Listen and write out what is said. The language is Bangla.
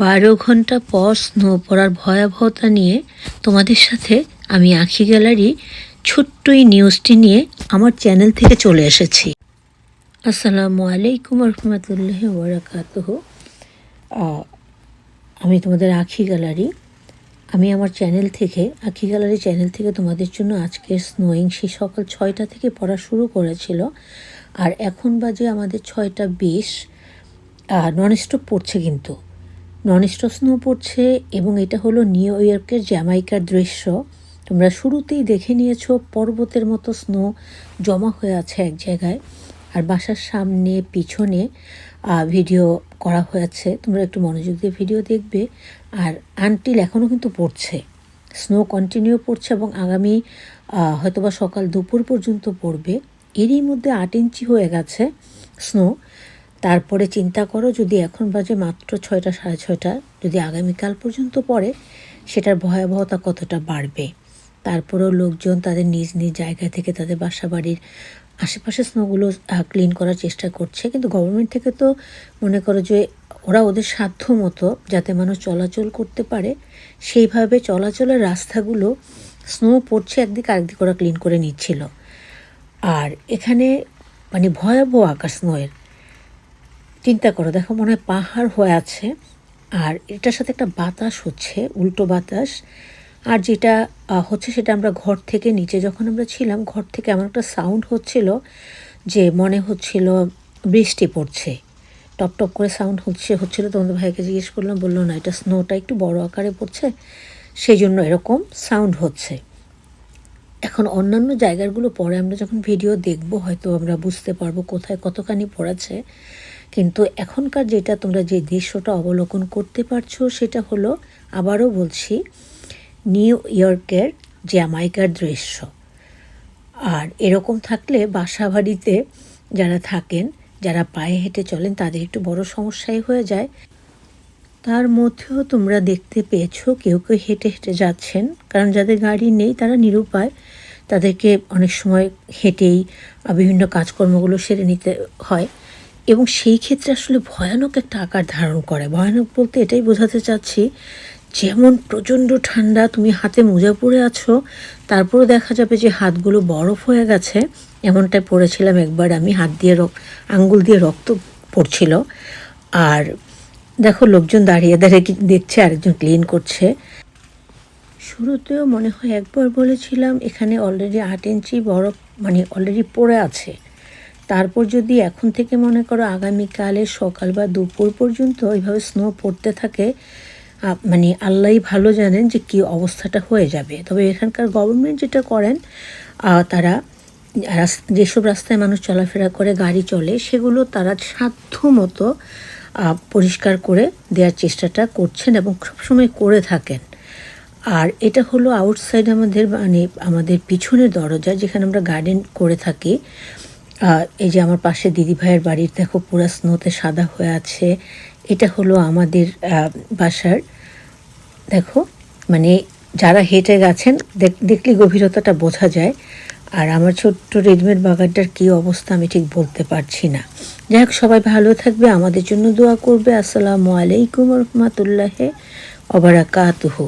বারো ঘণ্টা পর স্নো পড়ার ভয়াবহতা নিয়ে তোমাদের সাথে আমি আঁখি গ্যালারি ছোট্ট এই নিউজটি নিয়ে আমার চ্যানেল থেকে চলে এসেছি। আসসালামু আলাইকুম রহমতুল্লাহ ওবরাকাতহ আমি তোমাদের আঁখি গ্যালারি। আমি আমার চ্যানেল থেকে, আঁখি গ্যালারি চ্যানেল থেকে তোমাদের জন্য আজকের স্নোয়িং সেই সকাল ছয়টা থেকে পড়া শুরু করেছিল। আর এখন বাজে আমাদের ছয়টা বিশ। নন স্টপ পড়ছে কিন্তু। নন স্টপ স্নো পড়ছে এবং এটা হলো নিউ ইয়র্কের জ্যামাইকার দৃশ্য। তোমরা শুরুতেই দেখে নিয়েছো পর্বতের মতো স্নো জমা হয়ে আছে এক জায়গায় আর বাসার সামনে, পিছনে ভিডিও করা হয়েছে। তোমরা একটু মনোযোগ দিয়ে ভিডিও দেখবে। আর আনটিল এখনও কিন্তু পড়ছে। স্নো কন্টিনিউ পড়ছে এবং আগামী হয়তোবা সকাল দুপুর পর্যন্ত পড়বে। এরই মধ্যে আট ইঞ্চি হয়ে গেছে স্নো। তারপরে চিন্তা করো যদি এখন বাজে মাত্র ছয়টা, সাড়ে ছয়টা, যদি আগামীকাল পর্যন্ত পড়ে, সেটার ভয়াবহতা কতটা বাড়বে? তারপরেও লোকজন তাদের নিজ নিজ জায়গা থেকে তাদের বাসা বাড়ির আশেপাশে স্নোগুলো ক্লিন করার চেষ্টা করছে। কিন্তু গভর্নমেন্ট থেকে তো মনে করো যে ওরা ওদের সাধ্য মতো যাতে মানুষ চলাচল করতে পারে, সেইভাবে চলাচলের রাস্তাগুলো স্নো পড়ছে একদিকে আরেকদিকে ওরা ক্লিন করে নিচ্ছিল। আর এখানে মানে ভয়াবহ আকাশ স্নোয়ের চিন্তা করো, দেখো মনে হয় পাহাড় হয়ে আছে, আর এটার সাথে একটা বাতাস হচ্ছে, উল্টো বাতাস, আর যেটা হচ্ছে সেটা আমরা ঘর থেকে নিচে যখন আমরা ছিলাম, ঘর থেকে এমন একটা সাউন্ড হচ্ছিল যে মনে হচ্ছিল বৃষ্টি পড়ছে। টপ টপ করে সাউন্ড হচ্ছে, হচ্ছিল, তোমাদের ভাইকে জিজ্ঞেস করলাম, বলল, না, এটা স্নোটা একটু বড় আকারে পড়ছে সেই জন্য এরকম সাউন্ড হচ্ছে। এখন অন্যান্য জায়গাগুলো পরে আমরা যখন ভিডিও দেখব, হয়তো আমরা বুঝতে পারব কোথায় কতখানি পড়েছে। কিন্তু এখনকার যেটা তোমরা যে দৃশ্যটা অবলোকন করতে পারছ, সেটা হলো, আবারও বলছি, নিউ ইয়র্কের জ্যামাইকার দৃশ্য। আর এরকম থাকলে বাসা বাড়িতে যারা থাকেন, যারা পায়ে হেঁটে চলেন, তাদের একটু বড় সমস্যাই হয়ে যায়। তার মধ্যেও তোমরা দেখতে পেয়েছ, কেউ কেউ হেঁটে হেঁটে যাচ্ছেন, কারণ যাদের গাড়ি নেই, তারা নিরুপায়। তাদেরকে অনেক সময় হেঁটেই, বিভিন্ন কাজকর্মগুলো সেরে নিতে হয়। এবং সেই ক্ষেত্রে আসলে ভয়ানক একটা আকার ধারণ করে। ভয়ানক বলতে এটাই বোঝাতে চাচ্ছি, যেমন প্রচণ্ড ঠান্ডা, তুমি হাতে মোজা পরে আছো তারপরে দেখা যাবে যে হাতগুলো বরফ হয়ে গেছে। এমনটাই পড়েছিলাম একবার, আমি হাত দিয়ে আঙ্গুল দিয়ে রক্ত পড়ছিল। আর দেখো লোকজন দাঁড়িয়ে দাঁড়িয়ে দেখছে, আরেকজন ক্লিন করছে। শুরুতেও মনে হয় একবার বলেছিলাম, এখানে অলরেডি আট ইঞ্চি বরফ মানে অলরেডি পড়ে আছে। তারপর যদি এখন থেকে মনে করো আগামীকালে সকাল বা দুপুর পর্যন্ত ওইভাবে স্নো পড়তে থাকে মানে আল্লাহই ভালো জানেন যে কী অবস্থাটা হয়ে যাবে। তবে এখানকার গভর্নমেন্ট যেটা করেন তারা যেসব রাস্তায় মানুষ চলাফেরা করে, গাড়ি চলে, সেগুলো তারা সাধ্য মতো পরিষ্কার করে দেওয়ার চেষ্টাটা করছেন এবং সবসময় করে থাকেন। আর এটা হলো আউটসাইড আমাদের মানে আমাদের পিছনের দরজা যেখানে আমরা গার্ডেন করে থাকি। এই যে আমার পাশে দিদি ভাইয়ের বাড়ির দেখো পুরো স্নোতে সাদা হয়ে আছে। এটা হলো আমাদের বাসার। দেখো মানে যারা হেঁটে গেছেন দেখলে গভীরতাটা বোঝা যায়। আর আমার ছোট্ট রেডমেড বাগানটার কী অবস্থা আমি ঠিক বলতে পারছি না। যাই হোক, সবাই ভালো থাকবে, আমাদের জন্য দোয়া করবে। আসসালামু আলাইকুম রহমতুল্লাহে অবরাকাতুহু